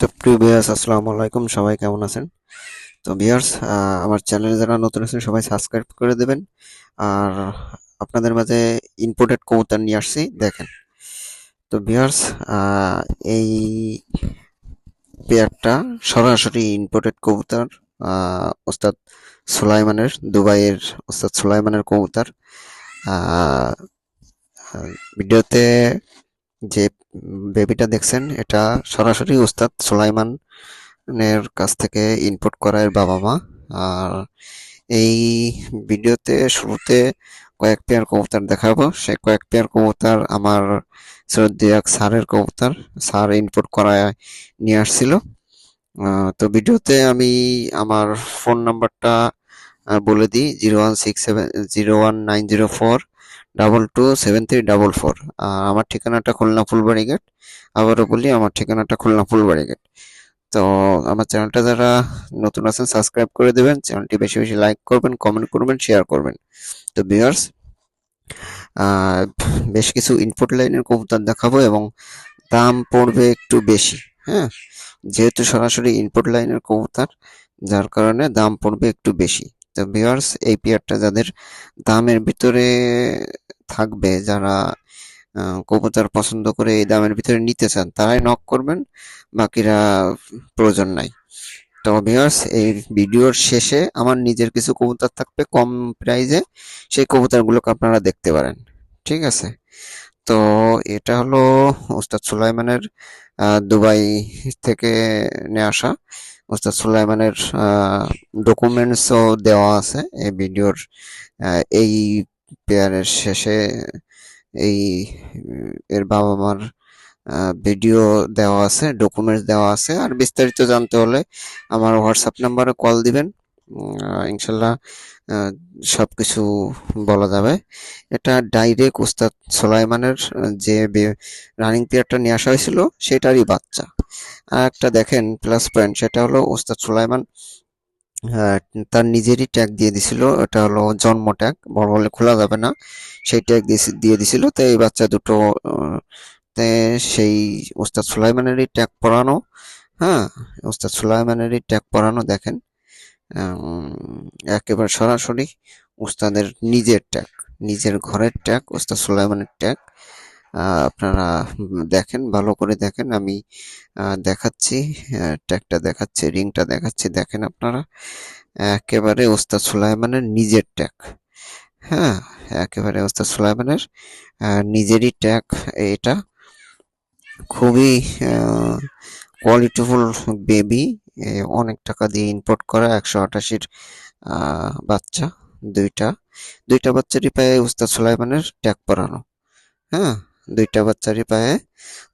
তো প্রিয় ভিউয়ার্স, আসসালামু আলাইকুম। সবাই কেমন আছেন? তো ভিউয়ার্স আমার চ্যানেলে যারা নতুন আছেন, সবাই সাবস্ক্রাইব করে দেবেন। আর আপনাদের মাঝে ইম্পোর্টেড কবুতর নিয়ে আসছি, দেখেন। তো ভিউয়ার্স এই পেয়ারটা সরাসরি ইম্পোর্টেড কবুতর ওস্তাদ সুলাইমানের, দুবাইয়ের ওস্তাদ সুলাইমানের কবুতর। ভিডিওতে যে বেবিটা দেখছেন, এটা সরাসরি ওস্তাদ সুলাইমানের কাছ থেকে ইনপুট করা এর বাবা মা। আর এই ভিডিওতে, শুরুতে কয়েক পেয়ার কবুতর দেখাবো। সে কয়েক পেয়ার কবুতর আমার সৈয়দিয়াক স্যারের কবুতর, স্যার ইনপুট করায় নিয়ে আসছিল। তো ভিডিওতে আমি আমার ফোন নাম্বারটা বলে দিই, zero one six seven, zero one nine zero four double two seven three double four আর আমার ঠিকানাটা খুলনা ফুলবাড়ি গেট আবারও বলি, আমার ঠিকানাটা খুলনা ফুলবাড়ি গেট তো আমার চ্যানেলটা যারা নতুন আছেন সাবস্ক্রাইব করে দেবেন। চ্যানেলটি বেশি বেশি লাইক করবেন কমেন্ট করবেন শেয়ার করবেন। তো ভিউয়ার্স বেশ কিছু ইনপুট লাইনের কবুতর দেখাবো এবং দাম পড়বে একটু বেশি হ্যাঁ? যেহেতু সরাসরি ইনপুট লাইনের কবুতর, যার কারণে দাম পড়বে একটু বেশি। তো ভিউয়ার্স এই পেয়ারটা যাদের দামের ভিতরে থাকবে, যারা কবুতর পছন্দ করে এই দামের ভিতরে নিতে চান, তারাই নক করবেন, বাকিরা প্রয়োজন নাই। তো ভিউয়ার্স এই ভিডিওর শেষে আমার নিজের কিছু কবুতর থাকবে কম প্রাইজে সেই কবুতরগুলোকে আপনারা দেখতে পারেন। ঠিক আছে? তো এটা হলো ওস্তাদ সুলাইমানের দুবাই থেকে নিয়ে আসা। ওস্তাদ সুলাইমানের ডকুমেন্টসও দেওয়া আছে এই ভিডিওর এই পেয়ারের শেষে এই এর বাবা মার ভিডিও দেওয়া আছে ডকুমেন্টস দেওয়া আছে। আর বিস্তারিত জানতে হলে আমার হোয়াটসঅ্যাপ নাম্বারে কল দিবেন। ইনশাল্লাহ আহ, সবকিছু বলা যাবে। এটা ডাইরেক্ট ওস্তাদ সোলাইমানের যে রানিং পেয়ারটা নিয়ে আসা হয়েছিল সেটারই বাচ্চা। আর একটা দেখেন প্লাস পয়েন্ট সেটা হলো উস্তাদ সুলাইমান। তার নিজেরই ট্যাগ দিয়ে দিছিল। এটা হলো জন্ম ট্যাগ বড় হলে খোলা যাবে না। সেই ট্যাগ দিয়ে দিছিল। তো এই বাচ্চা দুটো তে সেই ওস্তাদ সুলাইমানেরই ট্যাগ পরানো। হ্যাঁ ওস্তাদ সুলাইমানেরই ট্যাগ পরানো, দেখেন। একেবারে সরাসরি ওস্তাদের নিজের ট্যাগ নিজের ঘরের ট্যাগ ওস্তাদ সুলাইমানের ট্যাগ আপনারা দেখেন, ভালো করে দেখেন। আমি দেখাচ্ছি ট্যাগটা দেখাচ্ছি, রিংটা দেখাচ্ছি। দেখেন আপনারা, একেবারে ওস্তাদ সুলাইমানের নিজের ট্যাগ। হ্যাঁ একেবারে ওস্তাদ সুলাইমানের নিজেরই ট্যাগ। এটা খুবই কোয়ালিটিফুল বেবি অনেক টাকা দিয়ে ইম্পোর্ট করা, একশো আটাশির বাচ্চা, দুইটা। দুইটা বাচ্চারই পায়ে উস্তাদ সুলাইমানের ট্যাগ পরানো। হ্যাঁ দুইটা বাচ্চারই পায়ে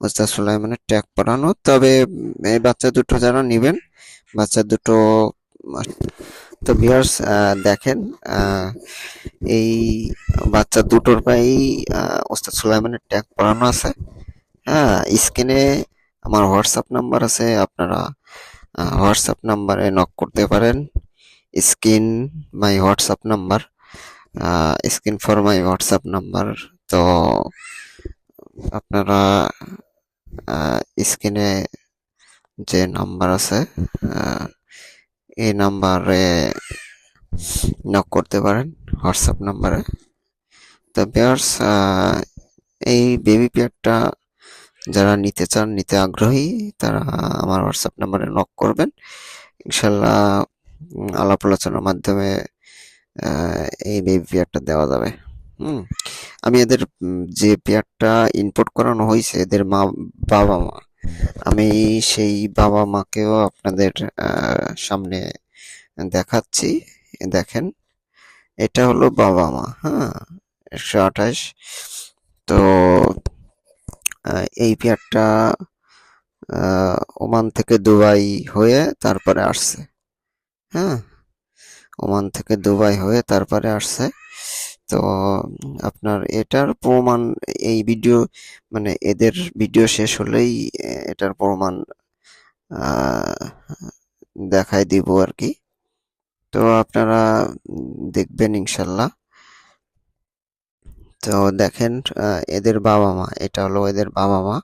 ওস্তাদ সুলাইমানের ট্যাগ পরানো। তবে এই বাচ্চা দুটো যারা নিবেন, বাচ্চা দুটো, তো ভিউয়ার্স দেখেন এই বাচ্চা দুটোর পায়েই ওস্তাদ সুলাইমানের ট্যাগ পরানো আছে। হ্যাঁ স্ক্রিনে আমার হোয়াটসঅ্যাপ নাম্বার আছে, আপনারা হোয়াটসঅ্যাপ নাম্বারে নক করতে পারেন। Screen my WhatsApp number screen for my WhatsApp number. তো আপনারা স্ক্রিনে যে নাম্বার আছে এই নাম্বারে নক করতে পারেন, হোয়াটসঅ্যাপ নাম্বারে। তো বেয়ার্স এই বেবি পেয়ারটা যারা নিতে চান, নিতে আগ্রহী, তারা আমার হোয়াটসঅ্যাপ নাম্বারে নক করবেন। ইনশাল্লাহ আলাপ আলোচনার মাধ্যমে এই বেবি পেয়ারটা দেওয়া যাবে। হুম। আমি এদের যে পেয়ারটা ইনপুট করানো হয়েছে এদের মা, বাবা মা, আমি সেই বাবা মাকেও আপনাদের সামনে দেখাচ্ছি। দেখেন, এটা হলো বাবা মা হ্যাঁ একশো আঠাশ। তো এই পেয়ারটা ওমান থেকে দুবাই হয়ে তারপরে আসছে হ্যাঁ ওমান থেকে দুবাই হয়ে তারপরে আসছে। তো, আপনার এটার প্রমাণ, এই ভিডিও মানে এদের ভিডিও শেষ হলেই এটার প্রমাণ দেখাই দিব আর কি। তো আপনারা দেখবেন ইনশাল্লাহ। তো দেখেন এদের বাবা মা, এটা হলো এদের বাবা মা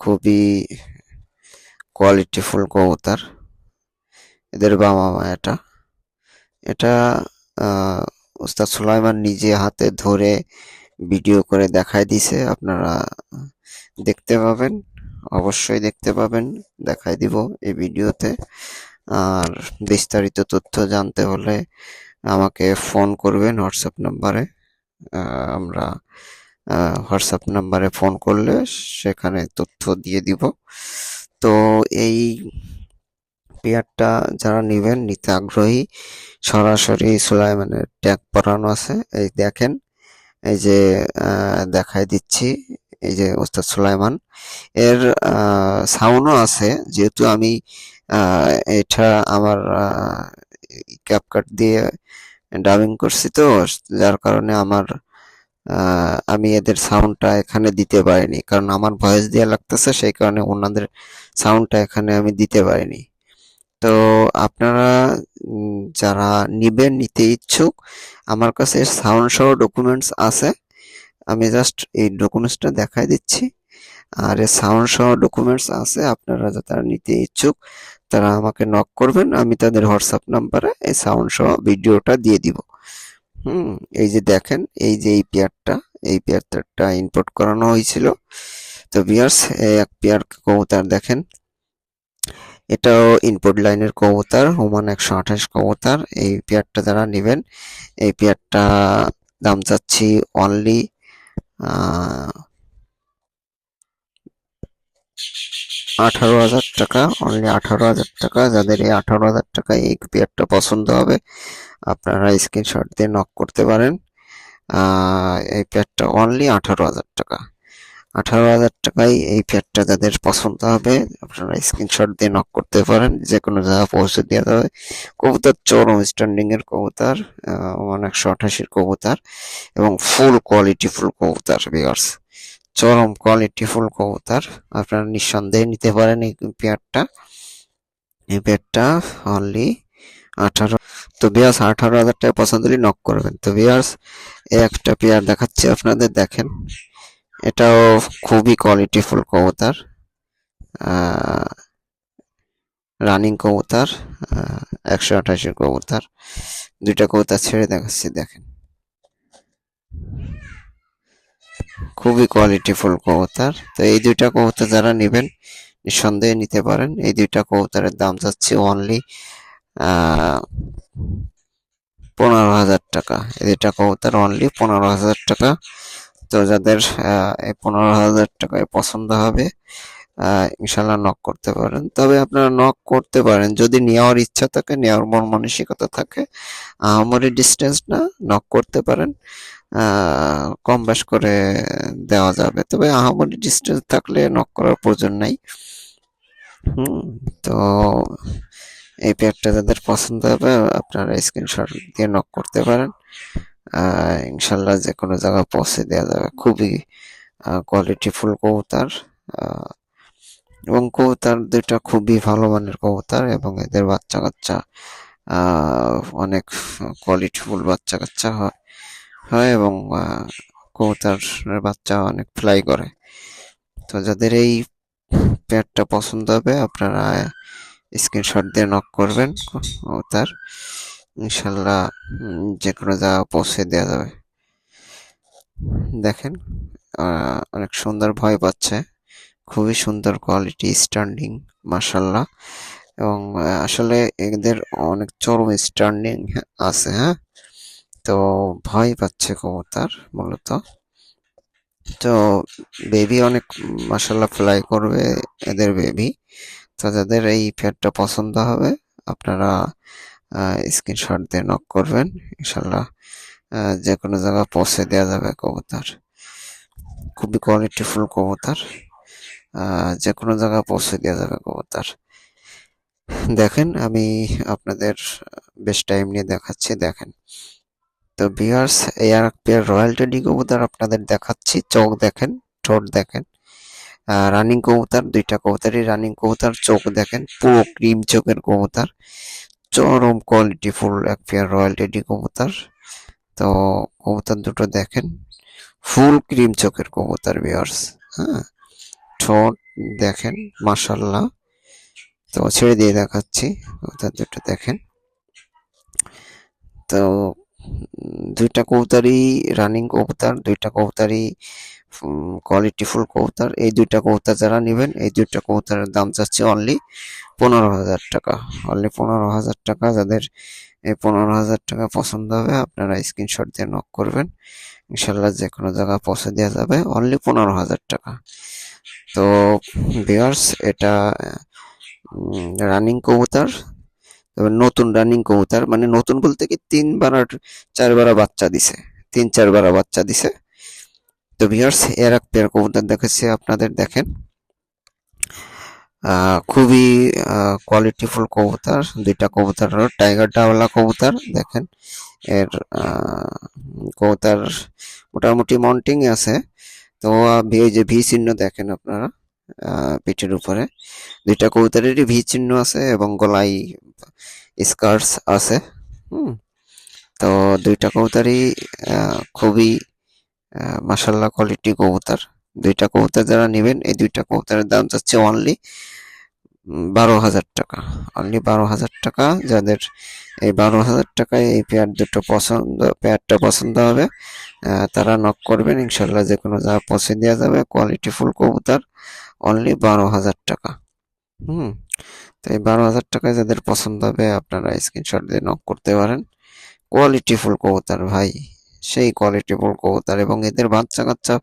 খুবই কোয়ালিটিফুল কবুতর। এদের বাবা মা এটা। এটা আহ, উস্তাদ সুলাইমান নিজে হাতে ধরে ভিডিও করে দেখায় দিছে আপনারা দেখতে পাবেন অবশ্যই দেখতে পাবেন দেখায় দিব এই ভিডিওতে। আর বিস্তারিত তথ্য জানতে হলে আমাকে ফোন করবেন হোয়াটসঅ্যাপ নাম্বারে। আমরা হোয়াটসঅ্যাপ নাম্বারে ফোন করলে সেখানে তথ্য দিয়ে দিব। তো এই পেয়ারটা যারা নেবেন, নিতে আগ্রহী, সরাসরি সুলাইমানের ট্যাগ পরানো আছে। এই দেখেন, এই যে দেখাই দিচ্ছি, এই যে ওস্তাদ সুলাইমান। এর সাউন্ডও আছে, যেহেতু আমি এটা আমার ক্যাপকাট দিয়ে ডাবিং করছি তো, যার কারণে আমার আমি এদের সাউন্ডটা এখানে দিতে পারিনি। কারণ আমার ভয়েস দেওয়া লাগতেছে, সেই কারণে ওনাদের সাউন্ডটা এখানে আমি দিতে পারিনি। তো আপনারা যারা নিবেন, নিতে ইচ্ছুক, আমার কাছে সাউন্ড সহ ডকুমেন্টস আছে। আমি জাস্ট এই ডকুমেন্টসটা দেখাই দিচ্ছি। আর এর সাউন্ড সহ ডকুমেন্টস আছে, আপনারা যারা নিতে ইচ্ছুক, তারা আমাকে নক করবেন, আমি তাদের হোয়াটসঅ্যাপ নাম্বারে এই সাউন্ড সহ ভিডিওটা দিয়ে দিব। হুম, এই যে দেখেন, এই যে এই পেয়ারটা এই পেয়ারটা ইম্পোর্ট করানো হয়েছিল। তো বিয়ার্স এক পেয়ার কবুতর দেখেন। এটাও ইনপুট লাইনের কবুতর ওমান একশো আঠাশ কবুতর। এই পেয়ারটা যারা নেবেন, এই পেয়ারটা দাম চাচ্ছি অনলি আঠারো হাজার টাকা অনলি আঠারো হাজার টাকা। যাদের এই আঠারো হাজার টাকা এই পেয়ারটা পছন্দ হবে, আপনারা স্ক্রিনশট দিয়ে নক করতে পারেন। এই পেয়ারটা অনলি আঠারো হাজার টাকা। আঠারো হাজার টাকায় এই পেয়ারটা যাদের পছন্দ হবে, আপনারা স্ক্রিনশট দিয়ে নক করতে পারেন যে কোনো জায়গায় পৌঁছে দেওয়া যাবে কবুতর চরম স্ট্যান্ডিং এর কবুতর মানে একশো আঠাশির কবুতর এবং ফুল কোয়ালিটি ফুল কবুতর বিয়ার্স চরম কোয়ালিটি ফুল কবুতর, আপনারা নিঃসন্দেহে নিতে পারেন এই পেয়ারটা এই পেয়ারটা অনলি আঠারো তো বিয়ার্স আঠারো হাজার টাকা পছন্দ হলে নক করবেন। তো বিয়ার্স এই একটা পেয়ার দেখাচ্ছি আপনাদের, দেখেন। এটাও খুবই কোয়ালিটিফুল কবুতর রানিং কবুতর একশো আঠাশের কবুতর। দুইটা কবুতর ছেড়ে দেখাচ্ছি, দেখেন। খুবই কোয়ালিটিফুল কবুতর। তো এই দুইটা কবুতর যারা নেবেন, নিঃসন্দেহে নিতে পারেন। এই দুইটা কবুতরের দাম যাচ্ছে অনলি পনেরো হাজার টাকা। এই দুইটা কবুতর অনলি পনেরো হাজার টাকা। তো যাদের এই পনেরো হাজার টাকায় পছন্দ হবে ইনশাল্লাহ নক করতে পারেন। তবে আপনারা নক করতে পারেন, যদি নেওয়ার ইচ্ছা থাকে, নেওয়ার মন মানসিকতা থাকে আহামরি ডিস্টেন্স না নক করতে পারেন কম বেশ করে দেওয়া যাবে। তবে আহামরি ডিস্টেন্স থাকলে নক করার প্রয়োজন নাই। হুম, তো এই পেয়ারটা যাদের পছন্দ হবে, আপনারা স্ক্রিনশট দিয়ে নক করতে পারেন। ইনশাল্লাহ যে কোনো জায়গায় পৌঁছে দেওয়া যাবে। খুবই কোয়ালিটিফুল কবুতর এবং কবুতর দুইটা খুবই ভালো মানের কবুতর এবং এদের বাচ্চা কাচ্চা অনেক কোয়ালিটিফুল বাচ্চা কাচ্চা হয় হয় এবং আহ, কবুতরের বাচ্চা অনেক ফ্লাই করে। তো যাদের এই প্যাডটা পছন্দ হবে আপনারা স্ক্রিনশট দিয়ে নক করবেন কবুতর। ইনশাল্লাহ যে কোনো জায়গায় পৌঁছে দেওয়া যাবে। দেখেন অনেক সুন্দর ভয় পাচ্ছে। খুবই সুন্দর কোয়ালিটি স্ট্যান্ডিং মাসাল্লাহ এবং আসলে এদের অনেক চরম স্ট্যান্ডিং আছে হ্যাঁ? তো ভয় পাচ্ছে কবুতর, মূলত। তো বেবি অনেক মাসাল্লাহ ফ্লাই করবে এদের বেবি তো যাদের এই পেয়ারটা পছন্দ হবে, আপনারা স্ক্রিনশট দিয়ে নক করবেন, ইনশাল্লাহ যে কোনো জায়গায় পৌঁছে দেওয়া যাবে কবুতর। খুবই কোয়ালিটিফুল কবুতর। যে কোনো জায়গায় পৌঁছে দেওয়া যাবে কবুতর। দেখেন, আমি আপনাদের বেশ টাইম নিয়ে দেখাচ্ছি, দেখেন। তো ভিউয়ার্স এই আর পেয়ার রয়্যাল টেডি কবুতর আপনাদের দেখাচ্ছি, চোখ দেখেন, ঠোঁট দেখেন। রানিং কবুতর, দুইটা কবুতরই রানিং কবুতর, চোখ দেখেন, পুরো ক্রিম চোখের কবুতর। চরম কোয়ালিটি ফুল এক পেয়ার রয়্যাল টেডি কবুতর। তো কবুতর দুটো দেখেন ফুল ক্রিম চোখের কবুতর ভিউয়ার্স হ্যাঁ? ঠোঁট দেখেন মাশাল্লাহ তো ছেড়ে দিয়ে দেখাচ্ছি, কবুতর দুটো দেখেন। তো দুইটা কবুতরই রানিং কবুতর, দুইটা কবুতরই কোয়ালিটিফুল কবুতর। এই দুইটা কবুতর যারা নেবেন, এই দুইটা কবুতরের দাম চাচ্ছে অনলি পনেরো হাজার টাকা। অনলি পনেরো হাজার টাকা। যাদের এই পনেরো হাজার টাকা পছন্দ হবে, আপনারা স্ক্রিনশট দিয়ে নক করবেন। ইনশাল্লাহ যে কোনো জায়গায় পৌঁছে দেওয়া যাবে অনলি পনেরো হাজার টাকা। তো বিয়ার্স এটা রানিং কবুতর, তবে নতুন রানিং কবুতর মানে নতুন বলতে কি তিনবার চারবার বাচ্চা দিছে। তিন চারবার বাচ্চা দিছে। তো ভিউয়ার্স এর এক পেয়ার কবুতর দেখাচ্ছি আপনাদের দেখেন। খুবই কোয়ালিটিফুল কবুতর, দুইটা কবুতর হলো টাইগার ডাওয়ালা কবুতর, দেখেন। এর কবুতর মোটামুটি মন্টিং আছে। তো এই যে ভি চিহ্ন দেখেন আপনারা পিঠের উপরে। দুইটা কবুতরেরই ভি চিহ্ন আছে এবং গলায় স্কার্টস আছে, হুম। তো, দুইটা কবুতরই খুবই মাসাল্লাহ কোয়ালিটি কবুতর। দুইটা কবুতর যারা নেবেন, এই দুইটা কবুতরের দাম যাচ্ছে অনলি বারো হাজার টাকা। অনলি বারো হাজার টাকা। যাদের এই বারো হাজার টাকায় এই পেয়ার দুটো পছন্দ পেয়ারটা পছন্দ হবে তারা নক করবেন। ইনশাল্লাহ যে কোনো যা পৌঁছে দেওয়া যাবে কোয়ালিটি ফুল কবুতর অনলি বারো হাজার টাকা। হুম, তো এই বারো হাজার টাকায় যাদের পছন্দ হবে, আপনারা স্ক্রিনশট দিয়ে নক করতে পারেন। কোয়ালিটি ফুল কবুতর, ভাই। সেই কোয়ালিটি ফুল কবুতর এবং এদের বাচ্চা কাচ্চা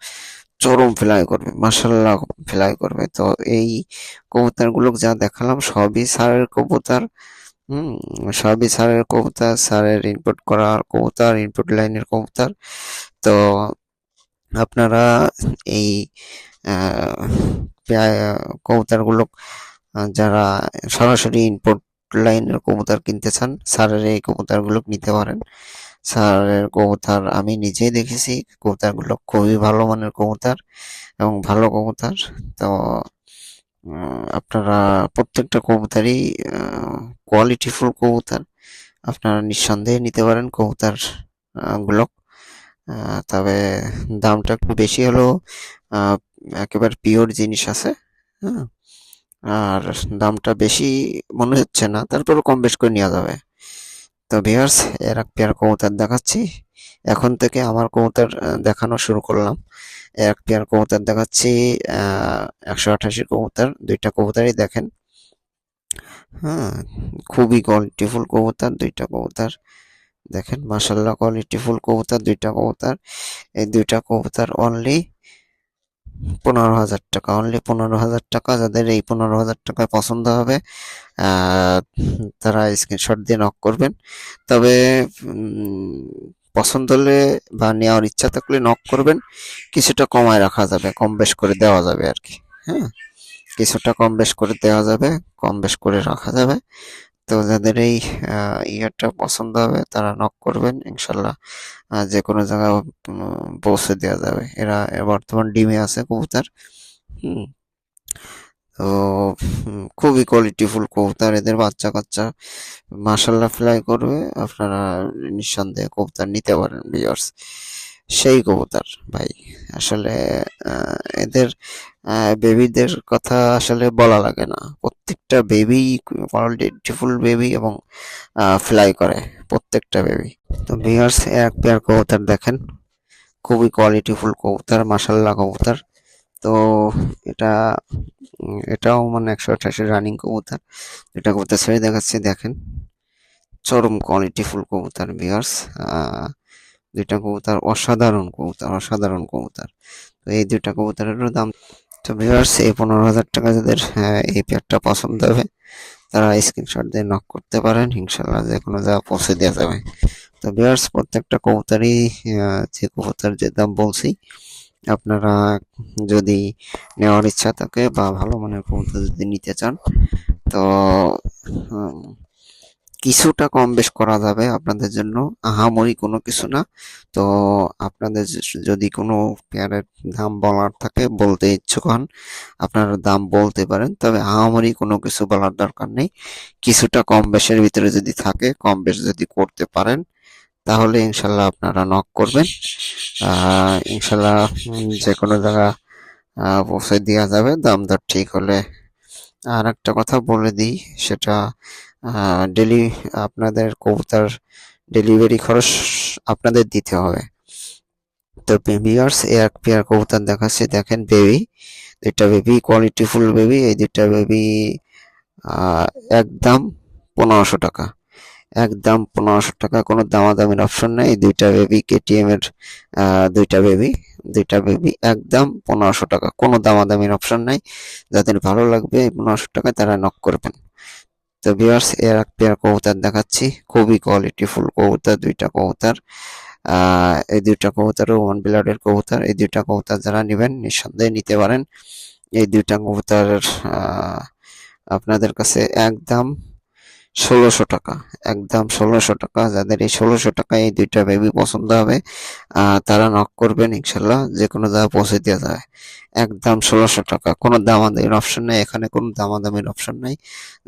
চরম ফ্লাই করবে মাসাল্লাহ ফ্লাই করবে। তো এই কবুতরগুলো যা দেখালাম সবই স্যারের কবুতর, হুম, সবই স্যারের কবুতর স্যারের ইনপুট করা কবুতর ইনপুট লাইনের কবুতর। তো আপনারা এই কবুতরগুলো যারা সরাসরি ইনপুট লাইনের কবুতর কিনতে চান স্যারের এই কবুতরগুলো নিতে পারেন। স্যারের কবুতর আমি নিজেই দেখেছি। কবুতরগুলো খুবই ভালো মানের কবুতর এবং ভালো কবুতর। তো আপনারা প্রত্যেকটা কবুতরই কোয়ালিটিফুল কবুতর আপনারা নিঃসন্দেহে নিতে পারেন কবুতরগুলো তবে দামটা একটু বেশি হলেও একেবারে পিওর জিনিস আছে হ্যাঁ। আর দামটা বেশি মনে হচ্ছে না তারপরে কম বেশ করে নেওয়া যাবে। তো ভিউয়ার্স এর এক পেয়ার কবুতর দেখাচ্ছি। এখন থেকে আমার কবুতর দেখানো শুরু করলাম। এক পেয়ার কবুতর দেখাচ্ছি একশো আঠাশি কবুতর। দুইটা কবুতরই দেখেন। হ্যাঁ খুবই কোয়ালিটিফুল কবুতর, দুইটা কবুতর। দেখেন মাসাল্লাহ কোয়ালিটিফুল কবুতর, দুইটা কবুতর। এই দুইটা কবুতর অনলি পনেরো হাজার টাকা অনলি পনেরো হাজার টাকা। যাদের এই পনেরো হাজার টাকায় পছন্দ হবে তারা স্ক্রিনশট দিয়ে নক করবেন। তবে পছন্দ হলে বা নেওয়ার ইচ্ছা থাকলে নক করবেন। কিছুটা কমায় রাখা যাবে, কম বেশ করে দেওয়া যাবে আর কি হ্যাঁ। কিছুটা কম বেশ করে দেওয়া যাবে, কম বেশ করে রাখা যাবে। তো যাদের এই ইয়ারটা পছন্দ হবে তারা নক করবেন, ইনশাল্লাহ যে কোনো জায়গায় পৌঁছে দেওয়া যাবে। এরা বর্তমান ডিমে আছে কবুতর, হুম। তো খুবই কোয়ালিটিফুল কবুতর, এদের বাচ্চা কাচ্চা মাশাল্লাহ ফ্লাই করবে, আপনারা নিঃসন্দেহে কবুতর নিতে পারেন ভিউয়ার্স সেই কবুতর, ভাই, আসলে এদের বেবিদের কথা আসলে বলা লাগে না। প্রত্যেকটা বেবি কোয়ালিটিফুল বেবি এবং ফ্লাই করে, প্রত্যেকটা বেবি তো ভিউয়ার্স এক পেয়ার কবুতর দেখেন। খুবই কোয়ালিটিফুল কবুতর মাশাল্লাহ কবুতর। তো এটা, এটাও মানে একশো আঠাশি রানিং কবুতর। এটা কবুতর ছেড়ে দেখাচ্ছি, দেখেন। চরম কোয়ালিটিফুল কবুতর ভিউয়ার্স দুইটা কবুতর অসাধারণ কবুতর অসাধারণ কবুতর। তো এই দুইটা কবুতরেরও দাম তো ভিউয়ার্স এই পনেরো হাজার টাকা যাদের আহ, এই পেয়ারটা পছন্দ হবে তারা স্ক্রিনশট দিয়ে নক করতে পারেন ইনশাল্লাহ যে কোনো জায়গা পৌঁছে দেওয়া যাবে। তো ভিউয়ার্স প্রত্যেকটা কবুতরই যে কবুতর যে দাম বলছি আপনারা যদি নেওয়ার ইচ্ছা থাকে বা ভালো মানের কবুতর যদি নিতে চান তো কিছুটা কম বেশ করা যাবে আপনাদের জন্য। আহামরি কোনো কিছু না। তো আপনাদের যদি কোনো পেয়ারের দাম বলার থাকে, বলতে ইচ্ছুক হন, আপনারা দাম বলতে পারেন, তবে আহামরি কোনো কিছু বলার দরকার নেই। কিছুটা কম বেশের ভিতরে যদি থাকে, কম বেশ যদি করতে পারেন, তাহলে ইনশাল্লাহ আপনারা নক করবেন। ইনশাল্লাহ যে কোনো জায়গা পৌঁছে দেওয়া যাবে। দাম দর ঠিক হলে আর একটা কথা বলে দিই, সেটা ডেলি আপনাদের কবুতর ডেলিভারি খরচ আপনাদের দিতে হবে। তো ভিউয়ার্স এক পেয়ার কবুতর দেখাচ্ছে। দেখেন বেবি দুইটা বেবি কোয়ালিটিফুল বেবি এই দুইটা বেবি একদম পনেরোশো টাকা। একদম পনেরোশো টাকা, কোনো দামাদামির অপশন নেই। দুইটা বেবি কেটিএম এর দুইটা বেবি দুইটা বেবি একদম পনেরোশো টাকা। কোনো দামাদামির অপশন নাই। যাদের ভালো লাগবে এই পনেরোশো টাকায় তারা নক করবেন। তো ভিউয়ার্স এর এক পেয়ার কবুতর দেখাচ্ছি। খুবই কোয়ালিটি ফুল কবুতর, দুইটা কবুতর। এই দুইটা কবুতরও ওয়ান ব্লাডের কবুতর। এই দুইটা কবুতর যারা নেবেন, নিঃসন্দেহে নিতে পারেন। এই দুইটা কবুতর আপনাদের কাছে একদম ষোলোশো টাকা। একদম ষোলোশো টাকা। যাদের এই ষোলোশো টাকায় এই দুইটা বেবি পছন্দ হবে তারা নক করবেন ইনশাল্লাহ যে কোনো জায়গায় পৌঁছে দেওয়া যাবে একদম ষোলোশো টাকা। কোনো দামাদামির অপশন নেই। এখানে কোনো দামাদামির অপশন নাই।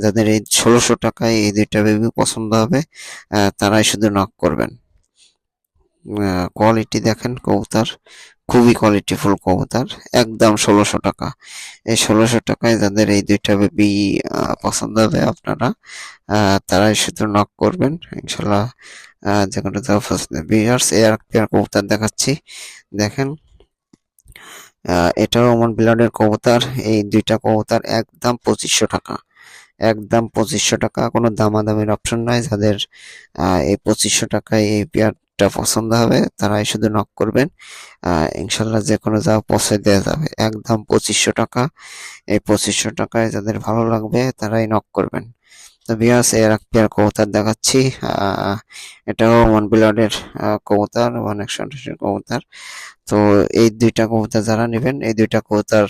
যাদের এই ষোলোশো টাকায় এই দুইটা বেবি পছন্দ হবে তারাই শুধু নক করবেন। কোয়ালিটি দেখেন কবুতর, খুবই কোয়ালিটিফুল কবুতর, একদম ষোলোশো টাকা। এই ষোলোশো টাকায় যাদের এই দুইটা বেবি পছন্দ হবে আপনারা তারাই শুধু নক করবেন। ইনশাল্লাহ যে কোনো বিয়ার্স এয়ার পেয়ার কবুতর দেখাচ্ছি। দেখেন এটাও আমার ব্লাডের কবুতর, এই দুইটা কবুতর একদম পঁচিশশো টাকা। একদম পঁচিশশো টাকা, কোনো দামাদামির অপশন নাই। যাদের এই পঁচিশশো টাকায় এই পেয়ারটা পছন্দ হবে তারাই শুধু নক করবেন। ইনশাল্লাহ যে কোনো যা পৌঁছে দেওয়া যাবে। একদম পঁচিশশো টাকা। এই পঁচিশশো টাকায় যাদের ভালো লাগবে, তারাই নক করবেন। তো বিয়াস এর পেয়ার কবুতর দেখাচ্ছি। এটাও ব্লাডের কবুতর ওয়ান একশো কবুতর। তো এই দুইটা কবুতর যারা নেবেন, এই দুইটা কবুতর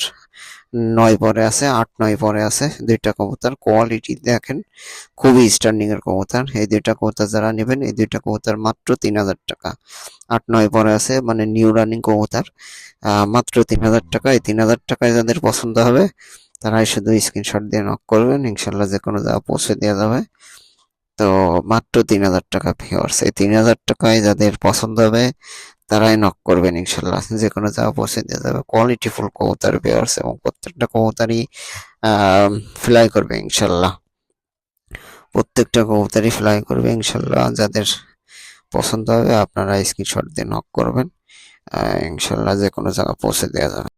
নয় পরে আছে, আট নয় পরে আছে। দুইটা কবুতর কোয়ালিটি দেখেন, খুবই স্ট্যান্ডিং এর কবুতর। এই দুইটা কবুতর যারা নেবেন, এই দুইটা কবুতর মাত্র তিন হাজার টাকা। আট নয় পরে আছে মানে নিউ রানিং কবুতর। মাত্র তিন হাজার টাকা এই তিন হাজার টাকায় যাদের পছন্দ হবে তারাই শুধু স্ক্রিনশট দিয়ে নক করবেন, ইনশাল্লাহ যে কোনো জায়গা পৌঁছে দেওয়া যাবে। তো মাত্র তিন হাজার টাকা ভিওর্স এই তিন হাজার টাকায় যাদের পছন্দ হবে, তারাই নক করবেন ইনশাল্লাহ। যে কোনো জায়গা পৌঁছে দেওয়া যাবে। কোয়ালিটি ফুল কবুতর ভিওর্স এবং প্রত্যেকটা কবুতরই ফ্লাই করবে ইনশাল্লাহ। প্রত্যেকটা কবুতরই ফ্লাই করবে ইনশাল্লাহ। যাদের পছন্দ হবে, আপনারা স্ক্রিনশট দিয়ে নক করবেন। ইনশাল্লাহ যে কোনো জায়গা পৌঁছে দেওয়া যাবে।